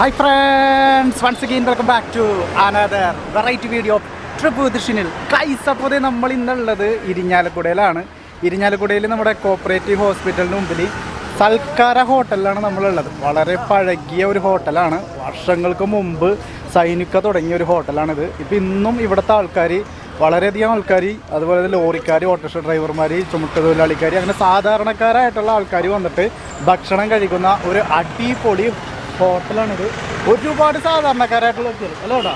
Hi friends once again welcome back to another variety video trip ദൃശ്യനിൽ കൈസ് അപ്പോൾ നമ്മൾ ഇന്നുള്ളത് ഇരിഞ്ഞാലക്കുടയിലാണ്. ഇരിഞ്ഞാലക്കുടയിൽ നമ്മുടെ കോപ്പറേറ്റീവ് ഹോസ്പിറ്റലിന് മുമ്പിൽ സൽക്കാര ഹോട്ടലിലാണ് നമ്മളുള്ളത്. വളരെ പഴകിയ ഒരു ഹോട്ടലാണ്. വർഷങ്ങൾക്ക് മുമ്പ് സൈനിക തുടങ്ങിയ ഒരു ഹോട്ടലാണിത്. ഇപ്പം ഇന്നും ഇവിടുത്തെ ആൾക്കാർ വളരെയധികം ആൾക്കാർ അതുപോലെ ലോറിക്കാർ ഓട്ടോറിക്ഷ ഡ്രൈവർമാർ ചുമട്ട് തൊഴിലാളിക്കാർ അങ്ങനെ സാധാരണക്കാരായിട്ടുള്ള ആൾക്കാർ വന്നിട്ട് ഭക്ഷണം കഴിക്കുന്ന ഒരു അടിപൊളി ഹോട്ടലാണിത്. ഒരുപാട് സാധാരണക്കാരായിട്ടുള്ള വ്യക്തികൾ അല്ലേ കേട്ടോ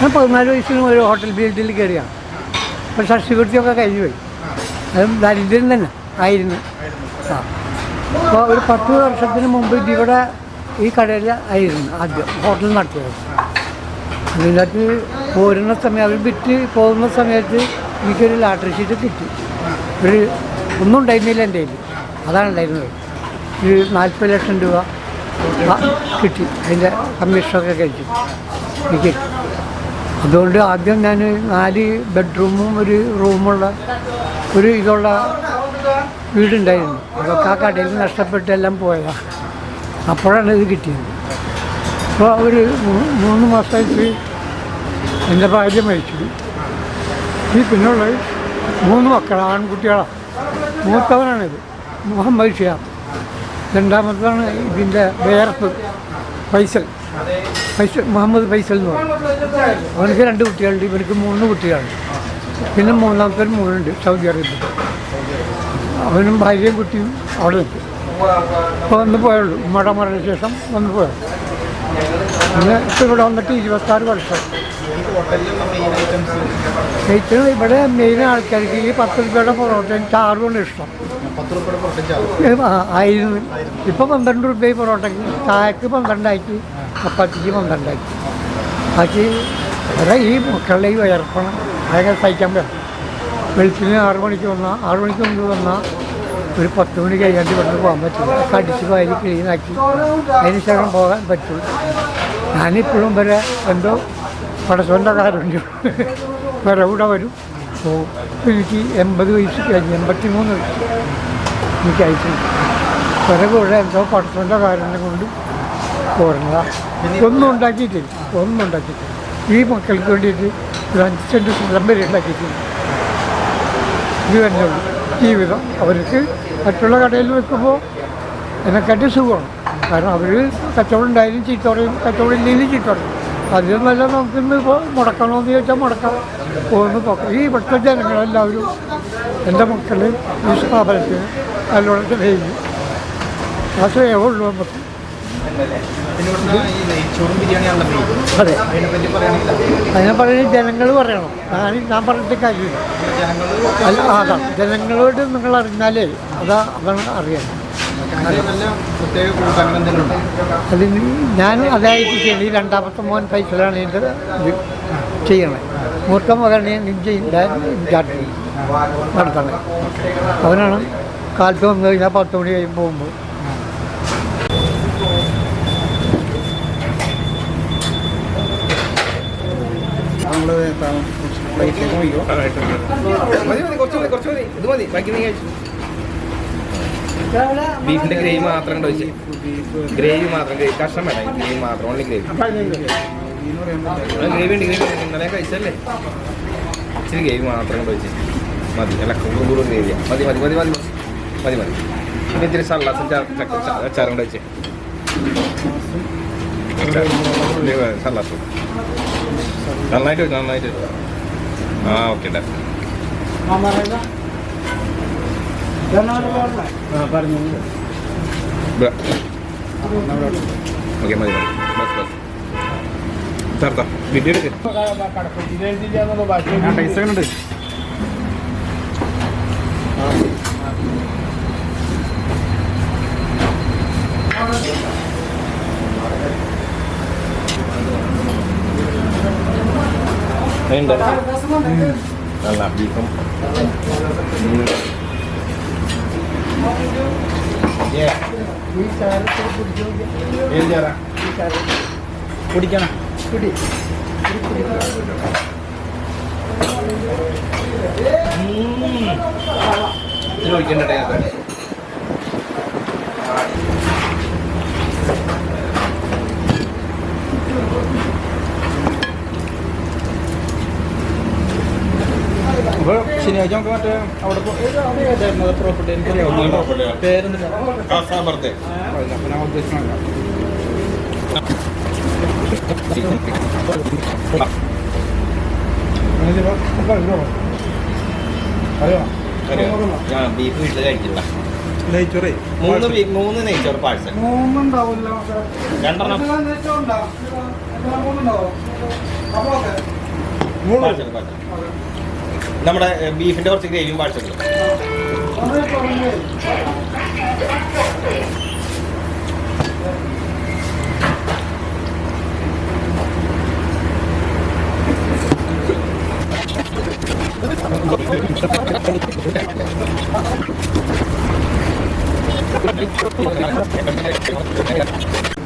ഞാൻ പതിനാല് വയസ്സിന് ഒരു ഹോട്ടൽ ഫീൽഡിൽ കയറിയാണ് ഇപ്പം ഷഷ്ടികൃത്യമൊക്കെ കഴിഞ്ഞു പോയി. അതും ദരിദ്രം തന്നെ ആയിരുന്നു. ആ. അപ്പോൾ ഒരു പത്ത് വർഷത്തിന് മുമ്പ് ഇവിടെ ഈ കടയിൽ ആയിരുന്നു ആദ്യം ഹോട്ടൽ നടത്തിയത്. അതിനകത്ത് പോരുന്ന സമയം അവർ വിറ്റ് പോകുന്ന സമയത്ത് എനിക്കൊരു ലാട്ടറി ഷീറ്റ് കിട്ടി. ഒരു ഒന്നും ഉണ്ടായിരുന്നില്ല എന്റെ കയ്യിൽ അതാണ് ഉണ്ടായിരുന്നത്. ഒരു നാൽപ്പത് ലക്ഷം രൂപ കിട്ടി. അതിന്റെ കമ്മീഷനൊക്കെ കഴിച്ചു. എനിക്ക് അതുകൊണ്ട് ആദ്യം ഞാൻ നാല് ബെഡ്റൂമും ഒരു റൂമുള്ള ഒരു ഇതുള്ള വീടുണ്ടായിരുന്നു. അതൊക്കെ ആ കടയിൽ നഷ്ടപ്പെട്ടെല്ലാം പോയതാണ് അപ്പോഴാണ് ഇത് കിട്ടിയത്. അപ്പോൾ ഒരു മൂന്ന് മാസമായിട്ട് എന്റെ ഭാര്യ മരിച്ചു. ഈ പിന്നുള്ള മൂന്ന് മക്കൾ ആൺകുട്ടികളാണ് മൂത്തവനാണിത്. മുഹമ്മദ് ഷിയാബ് രണ്ടാമത്തതാണ് ഇതിന്റെ വേർപ്പ് ഫൈസൽ. ഫൈസൽ മുഹമ്മദ് ഫൈസൽ എന്ന് പറയും. അവനക്ക് രണ്ട് കുട്ടികളുണ്ട് ഇവർക്ക് മൂന്ന് കുട്ടികളുണ്ട്. പിന്നെ മൂന്നാമത്തെ മൂന്നുണ്ട് സൗദി അറേബ്യ. അവനും ഭാര്യയും കുട്ടിയും അവിടെ നിൽക്കും. അപ്പോൾ വന്ന് പോയുള്ളൂ. ഉമ്മയുടെ മരണശേഷം വന്ന് പോയത് പിന്നെ ഇപ്പോൾ ഇവിടെ വന്നിട്ട് ഇരുപത്താറ് വർഷം. ഏറ്റവും ഇവിടെ മെയിൻ ആൾക്കാർക്ക് ഈ പത്ത് രൂപയുടെ പൊറോട്ടയും ചാറുമാണ് ഇഷ്ടം. ആയിരുന്നു. ഇപ്പം പന്ത്രണ്ട് രൂപ പൊറോട്ടയ്ക്ക് ചായക്ക് പന്ത്രണ്ടാക്കി ചപ്പാത്തിക്ക് പന്ത്രണ്ടാക്കി ബാക്കി ഇവിടെ ഈ മക്കളുടെ ഈ വയർപ്പണം ഭയങ്കര സഹിക്കാൻ പറ്റും. വെളുപ്പിന് ആറു മണിക്ക് വന്നാൽ ആറു മണിക്ക് മുമ്പ് വന്നാൽ ഒരു പത്ത് മണി കഴിയാണ്ട് ഇവിടുന്ന് പോകാൻ പറ്റില്ല കടിച്ച് വാരി ക്ലീനാക്കി അതിന് ശേഷം പോകാൻ പറ്റുള്ളൂ ഞാനിപ്പോഴും വരെ എന്തോ ഇവിടെ സ്വന്തക്കാരുണ്ട്. വരെ കൂടെ വരും. പോകും എനിക്ക് എൺപത് വയസ്സ് കഴിഞ്ഞ് എൺപത്തി മൂന്ന് വയസ്സ് എനിക്ക് അയച്ചു വരെ കൂടെ എന്തോ പടച്ചോന്റെ കാരുണ്യം കൊണ്ട് പോരുന്നതാണ് ഒന്നും ഉണ്ടാക്കിയിട്ടില്ല. ഒന്നും ഉണ്ടാക്കിയിട്ടില്ല. ഈ മക്കൾക്ക് വേണ്ടിയിട്ട് ഒരു അഞ്ച് സെന്റ് സ്ഥലം വരെ ഉണ്ടാക്കിയിട്ടില്ല ഇത് തന്നെയുള്ളൂ ജീവിതം. അവർക്ക് മറ്റുള്ള കടയിൽ വെക്കുമ്പോൾ എന്നെക്കാട്ടി സുഖമാണ്. കാരണം അവർ കച്ചവടം ഉണ്ടായാലും ചീത്ത പറയും കച്ചവടം ഇല്ലെങ്കിലും ചീത്ത പറയും. അതിലും നല്ല നമുക്കിന്ന് ഇപ്പോൾ മുടക്കണമെന്ന് ചോദിച്ചാൽ മുടക്കാം. പോകുന്നു ഈ ഇവിടുത്തെ ജനങ്ങളെല്ലാവരും എന്റെ മക്കൾ ഈ സ്ഥാപനത്തിന് നല്ലോണം ചെയ്യും ആ സ്നേഹമുള്ളൂ നമുക്ക്. അതെ. അതിനെ പറയുന്നത് ജനങ്ങൾ പറയണം. ഞാൻ ഞാൻ പറഞ്ഞിട്ട് കാര്യമില്ല. അല്ല അതാണ് ജനങ്ങളോട് നിങ്ങൾ അറിഞ്ഞാലേ അതാ അതാണ് അറിയാൻ. അതിന് ഞാൻ അതായിട്ട് ചെയ്യണം ഈ രണ്ടാമത്തെ മോൻ പൈസയിലാണ് എന്റെ ഇത് ചെയ്യണത് മൂത്ത മകനെ ഞാൻ ഇൻചാർജ് അവനാണ് കാലത്ത് വന്നു കഴിഞ്ഞാൽ പത്ത് മണി കഴിയുമ്പോൾ പോകുമ്പോൾ കുറച്ചുകൂടി കുറച്ചുകൂടി ഇത് മതി ബാക്കി നീ കഴിച്ചു. ബീഫിന്റെ ഗ്രേവി മാത്രം ഉണ്ടോ കണ്ടോ ഗ്രേവി മാത്രം. ഗ്രേവി കഷ്ണം വേണം ഗ്രേവി മാത്രം. ഓൺലി ഗ്രേവി ഗ്രേവി ഉണ്ട് ഗ്രേവി ഉണ്ട്. ഇന്നലെ കഴിച്ചല്ലേ ഇച്ചിരി ഗ്രേവി മാത്രം ഉണ്ടോ വെച്ച് മതി. അല്ല കൂടുതൽ ഗ്രേവിയാ മതി മതി മതി മതി മതി. മതി പിന്നെ ഇത്തിരി സള്ളാസും അച്ചാറും കൂടെ വെച്ചേ സള്ളാസും. നന്നായിട്ട് നന്നായിട്ട് ആ ഓക്കെ ഡാ. പറഞ്ഞു ഓക്കെ മതി മതി ബസ് ബസ് ചേർത്താ വീഡിയോ എടുക്ക് ടേസ്റ്റ് ഒക്കെ ഉണ്ട് ഉണ്ട് നല്ല ബീഫും ഏത് ചേരാ കുടിക്കണം. കുടി. ഉം. ഇത്തിരി ഒഴിക്കണ്ടേ അപ്പോൾ ശനിയാഴ്ച നമുക്ക് മറ്റേ അവിടെ ഏതായിരുന്നു പ്രോപ്പർട്ടി എനിക്കറിയാവുന്ന കാസാബർത്തെ അപ്പോൾ ഞാൻ ഉദ്ദേശിക്കണല്ല ഞാൻ ബീഫ് വീട്ടിൽ കഴിക്കില്ല നെയ്ച്ചോറേ? മൂന്ന് മൂന്ന് നെയ്ച്ചോറ് പാഴ്സൽ. മൂന്നുണ്ടാവില്ല. രണ്ടെണ്ണം. Parcel parcel. നമ്മുടെ ബീഫിന്റെ കുറച്ച് ഗ്രേവിയും പാഴ്സൽ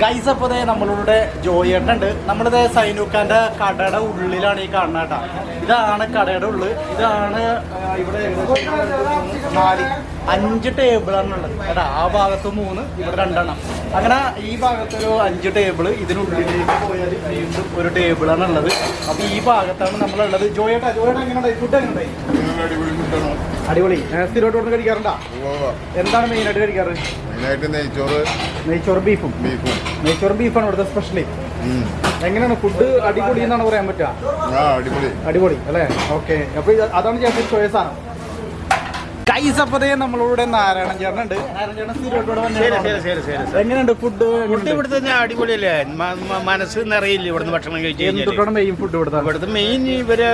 ഗൈസ് അപ്പോൾ നമ്മളിവിടെ നമ്മളുടെ ജോയേട്ടുണ്ട് നമ്മളിതേ സൈനൂക്കാന്റെ കടയുടെ ഉള്ളിലാണ് ഈ കാണുന്നത് കേട്ടോ. ഇതാണ് കടയുടെ ഉള്ളിൽ ഇതാണ് ഇവിടെ നാല് അഞ്ച് ടേബിളാണ് ഉള്ളത്. കേട്ടോ ആ ഭാഗത്ത് മൂന്ന് ഇവിടെ രണ്ടെണ്ണം. അങ്ങനെ ഈ ഭാഗത്തൊരു അഞ്ച് ടേബിൾ ഇതിനുള്ളിലേക്ക് പോയാൽ വീണ്ടും ഒരു ടേബിളാണ് ഉള്ളത്. അപ്പോൾ ഈ ഭാഗത്താണ് നമ്മളുള്ളത്. ജോയേട്ടാ ജോയേട്ടാ എങ്ങനെ ഫുഡ് എങ്ങനെ അടിപൊളി. സ്ഥിരമായിട്ട് കൊണ്ട് കഴിക്കാറുണ്ടോ? എന്താണ് മെയിൻ ആയിട്ട് കഴിക്കാറ്? മെയിനായിട്ട് നെയ്ച്ചോറ്. നെയ്ച്ചോറ് ബീഫും. ബീഫും. നെയ്ച്ചോറ് ബീഫാണ് ഇവിടുത്തെ സ്പെഷ്യലി എങ്ങനെയാണ് ഫുഡ് അടിപൊളി എന്നാണ് പറയാൻ പറ്റുക? അടിപൊളി. അടിപൊളി അല്ലേ? ഓക്കെ അപ്പൊ അതാണ് ചേട്ടൻ ചോയ്സ് ആണ്. കൈസ് അപ്പതേ നമ്മളോട് നാരായണൻ ചേട്ടനുണ്ട്? എങ്ങനെയുണ്ട് ഫുഡ് ഫുഡ് ഇവിടുത്തെ അടിപൊളിയല്ലേ? മനസ്സ് നിറയില്ല ഇവിടുന്ന് ഭക്ഷണം കഴിച്ചാൽ മെയിൻ ഫുഡ് ഇവിടുത്തെ? ഇവിടുത്തെ മെയിൻ ഇവരെ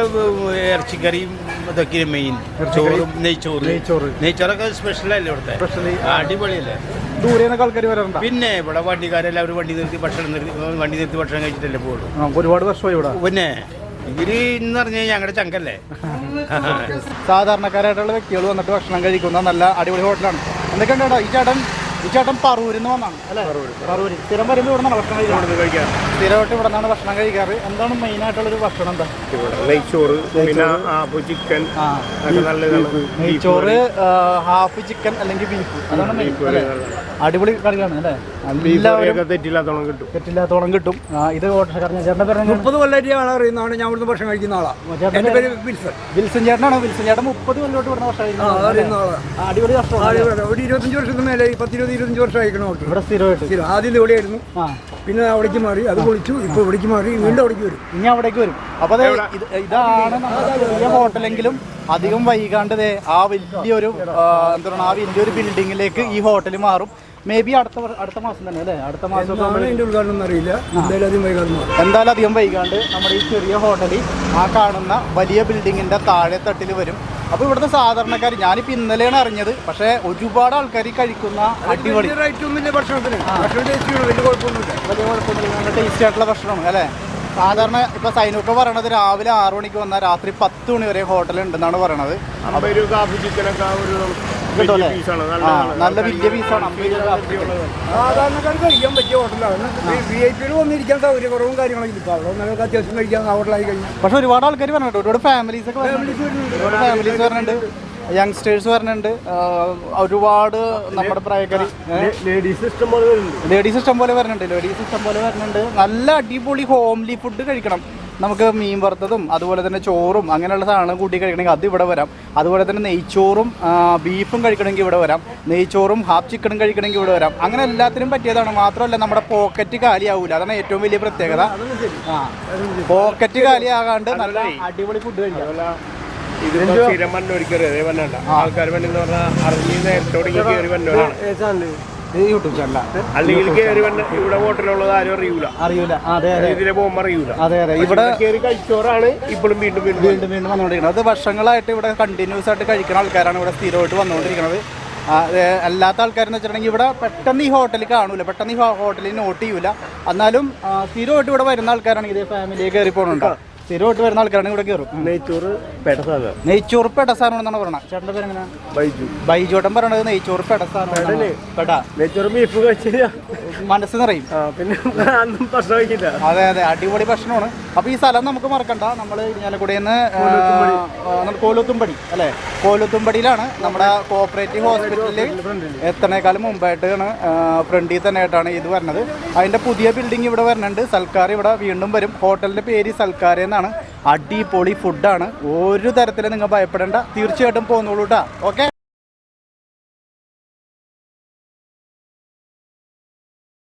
ഇറച്ചിക്കറിയും ഇതൊക്കെ മെയിൻ ചോറും നെയ്ച്ചോറ്. നെയ്ച്ചോറ്. നെയ്ച്ചോറൊക്കെ സ്പെഷ്യലല്ലേ ഇവിടുത്തെ. ആ, അടിപൊളിയല്ലേ? ദൂരെ നിന്നൊക്കെ ആൾക്കാർ വരാറുണ്ടോ? പിന്നെ ഇവിടെ വണ്ടിക്കാരെല്ലാവരും വണ്ടി നിർത്തി ഭക്ഷണം നിർത്തി വണ്ടി നിർത്തി ഭക്ഷണം കഴിച്ചിട്ടല്ലേ പോകുള്ളൂ ഒരുപാട് വർഷമായി ഇവിടെ. പിന്നെ ഇവർ എന്ന് പറഞ്ഞാൽ ഞങ്ങളുടെ ചങ്കല്ലേ? സാധാരണക്കാരായിട്ടുള്ള വ്യക്തികൾ വന്നിട്ട് ഭക്ഷണം കഴിക്കുന്ന നല്ല അടിപൊളി ഹോട്ടലാണ്. എന്തൊക്കെ കേട്ടോ ഈ ചേട്ടൻ ഈ ചേട്ടൻ പറൂരിൽ നിന്ന് വന്നാണ് അല്ലേ? പറൂര് സ്ഥിരം വരുമ്പോൾ ഇവിടെ നിന്നാണ് ഭക്ഷണം കഴിക്കാറ്? സ്ഥിരമായിട്ട് ഇവിടെ നിന്നാണ് ഭക്ഷണം കഴിക്കാറ്. എന്താണ് മെയിൻ ആയിട്ടുള്ളൊരു ഭക്ഷണം എന്താ? നെയ്ച്ചോറ് ചിക്കൻ നെയ്ച്ചോറ് ഹാഫ് ചിക്കൻ അല്ലെങ്കിൽ ബീഫ് അതാണ് മെയിൻ അടിപൊളി കറികളാണ് അല്ലേ? എല്ലാവരും തെറ്റില്ലാത്തോളം കിട്ടും. തെറ്റില്ലാത്തോളം കിട്ടും. ഇത് ഓട്ടക്കാരൻ ചേട്ടന്റെ പേര്? മുപ്പത് കൊല്ലമായിട്ട് ആളെ അറിയുന്നതാണ് ഞാൻ ഇവിടുന്ന് ഭക്ഷണം കഴിക്കുന്ന ആളാണ് എന്റെ പേര് വിൽസൺ. വിൽസൺ ചേട്ടനാണോ? വിൽസൺ ചേട്ടൻ മുപ്പത് കൊല്ലോട്ട് ഇവിടെ ഭക്ഷണം കഴിക്കുന്ന. അടിപൊളി ഭക്ഷണം ഒരു ഇരുപത്തഞ്ച് വർഷത്തിന് മേലെ പത്തിരുപത് ഇരുപത്തഞ്ച് വർഷം അയക്കണം ഇവിടെ സ്ഥിരമായിട്ട്. ആദ്യം ഇവിടെയായിരുന്നു. ആയിരുന്നു പിന്നെ അവിടേക്ക് മാറി. അത് പൊളിച്ചു. ഇപ്പൊ ഇവിടേക്ക് മാറി. വീണ്ടും അവിടേക്ക് വരും. ഇനി അവിടേക്ക് വരും. അപ്പൊ ഇതാണ് ചെറിയ ഹോട്ടലെങ്കിലും അധികം വൈകാണ്ട് ദേ ആ വലിയൊരു എന്താ പറയുക ആ വലിയൊരു ബിൽഡിങ്ങിലേക്ക് ഈ ഹോട്ടൽ മാറും. മേ ബി അടുത്ത അടുത്ത മാസം തന്നെ അല്ലേ? അടുത്ത മാസം അതിന്റെ ഉദ്ഘാടനം അറിയില്ല എന്തായാലും അധികം വൈകാതെ എന്തായാലും അധികം വൈകാണ്ട് നമ്മുടെ ഈ ചെറിയ ഹോട്ടലിൽ ആ കാണുന്ന വലിയ ബിൽഡിങ്ങിന്റെ താഴെ തട്ടിൽ വരും. അപ്പോൾ ഇവിടുത്തെ സാധാരണക്കാർ ഞാനിപ്പോൾ ഇന്നലെയാണ് അറിഞ്ഞത് പക്ഷേ ഒരുപാട് ആൾക്കാർ കഴിക്കുന്ന അടിപൊളി വലിയ കുഴപ്പമൊന്നുമില്ല. ടേസ്റ്റി ആയിട്ടുള്ള ഭക്ഷണമാണ് അല്ലേ? സാധാരണ ഇപ്പൊ സൈനൊക്കെ പറയണത് രാവിലെ ആറു മണിക്ക് വന്നാൽ രാത്രി പത്ത് മണി വരെ ഹോട്ടൽ ഉണ്ടെന്നാണ് പറയണത് ഒരു കിട്ടും അല്ലേ? ആ, നല്ല വലിയ പീസാണ്. സാധാരണക്കാർക്ക് കഴിക്കാൻ പറ്റിയ ഹോട്ടലാണ് വി ഐ പിയിൽ വന്നിരിക്കാൻ സൗകര്യക്കുറവും കാര്യങ്ങളൊക്കെ ഇല്ല. അവിടെ ഒന്നൊക്കെ അത്യാവശ്യം കഴിക്കാൻ ഹോട്ടലായി കഴിഞ്ഞു. പക്ഷെ ഒരുപാട് ആൾക്കാർ പറഞ്ഞിട്ട് ഒരുപാട് ഫാമിലീസ് ഒക്കെ വരുന്നുണ്ട്. ഒരുപാട് ഫാമിലീസ് വരുന്നുണ്ട്. യങ്സ്റ്റേഴ്സ് വരുന്നുണ്ട്. ഒരുപാട് നമ്മുടെ പ്രായക്കാർ ലേഡീസ് ഇഷ്ടം പോലെ വരുന്നുണ്ട്. ലേഡീസ് ഇഷ്ടം പോലെ വരുന്നുണ്ട്. ലേഡീസ് ഇഷ്ടം പോലെ വരുന്നുണ്ട്. നല്ല അടിപൊളി ഹോംലി ഫുഡ് കഴിക്കണം. നമുക്ക് മീൻ വറുത്തതും അതുപോലെ തന്നെ ചോറും അങ്ങനെയുള്ള സാധനം കൂട്ടി കഴിക്കണമെങ്കിൽ അത് ഇവിടെ വരാം. അതുപോലെ തന്നെ നെയ്ച്ചോറും ബീഫും കഴിക്കണമെങ്കിൽ ഇവിടെ വരാം. നെയ്ച്ചോറും ഹാഫ് ചിക്കനും കഴിക്കണമെങ്കിൽ ഇവിടെ വരാം. അങ്ങനെ എല്ലാത്തിനും പറ്റിയതാണ്. മാത്രമല്ല നമ്മുടെ പോക്കറ്റ് കാലിയാവൂല. അതാണ് ഏറ്റവും വലിയ പ്രത്യേകത. പോക്കറ്റ് കാലിയാകാണ്ട് നല്ല അടിപൊളി ഫുഡ് കഴിക്കാം ഇതിപ്പോ സ്ഥിരം വന്നോരിക്കറിയാം? അതേ വന്നണ്ട. ആൾക്കാർ വന്നെന്ന് പറഞ്ഞാൽ അറിഞ്ഞ് കയറി യൂട്യൂബ് ചാനലാണ് അല്ലെങ്കിൽ കയറി വന്ന ഇവിടെ ഹോട്ടലുള്ളത് ആരും അറിയൂല. അറിയൂല. അതെ അതെ. ഇതിലെ പോകുമ്പോൾ അറിയൂല. അതെ അതെ. ഇവിടെ കയറി കഴിച്ചോറാണ് ഇപ്പോഴും വീണ്ടും വീണ്ടും വീണ്ടും വീണ്ടും വന്നുകൊണ്ടിരിക്കുന്നത്. അത് വർഷങ്ങളായിട്ട് ഇവിടെ കണ്ടിന്യൂസ് ആയിട്ട് കഴിക്കുന്ന ആൾക്കാരാണ് ഇവിടെ സ്ഥിരമായിട്ട് വന്നുകൊണ്ടിരിക്കുന്നത്. അല്ലാത്ത ആൾക്കാരെന്ന് വെച്ചിട്ടുണ്ടെങ്കിൽ ഇവിടെ പെട്ടെന്ന് ഈ ഹോട്ടലിൽ കാണൂല. പെട്ടെന്ന് ഈ ഹോട്ടലിൽ നോട്ട് ചെയ്യൂല. എന്നാലും സ്ഥിരമായിട്ട് ഇവിടെ വരുന്ന ആൾക്കാരാണെങ്കിൽ ഇതേ ഫാമിലിയെ കയറി പോകുന്നുണ്ട് സ്ഥിരമായിട്ട് വരുന്ന ആൾക്കാരാണ് ഇവിടെ കയറും. നെയ്ച്ചോറ് പെടസാണ് നെയ്ച്ചോറ് പെടസാണെന്നാണ് പറയുന്നത് ചേട്ടന്റെ പേര് എങ്ങനെ ബൈജു. ബൈജോട്ടൻ പറയണത് നെയ്ച്ചോറ് പെടസാണ് പെട. നെയ്ച്ചോറ് ബീഫ് കഴിച്ചില്ല. മനസ്സ് നിറയും. പിന്നെ അന്നും അതെ അതെ. അടിപൊളി ഭക്ഷണമാണ്. അപ്പോൾ ഈ സ്ഥലം നമുക്ക് മറക്കണ്ട. നമ്മൾ ഇരിഞ്ഞാലക്കുടിയിൽ നിന്ന് കോലുത്തുമ്പടി അല്ലേ? കോലുത്തുമ്പടിയിലാണ് നമ്മുടെ കോപ്പറേറ്റീവ് ഹോസ്പിറ്റലിൽ എത്തണേക്കാളും മുമ്പായിട്ടാണ് ഫ്രണ്ടിൽ തന്നെ ആയിട്ടാണ് ഇത് വരുന്നത് അതിന്റെ പുതിയ ബിൽഡിംഗ് ഇവിടെ വരുന്നുണ്ട് സൽക്കാർ ഇവിടെ വീണ്ടും വരും. ഹോട്ടലിന്റെ പേര് സൽക്കാർ എന്നാണ് അടിപൊളി ഫുഡാണ് ഒരു തരത്തിലും നിങ്ങൾ ഭയപ്പെടേണ്ട. തീർച്ചയായിട്ടും പോന്നോളൂ കേട്ടോ ഓക്കെ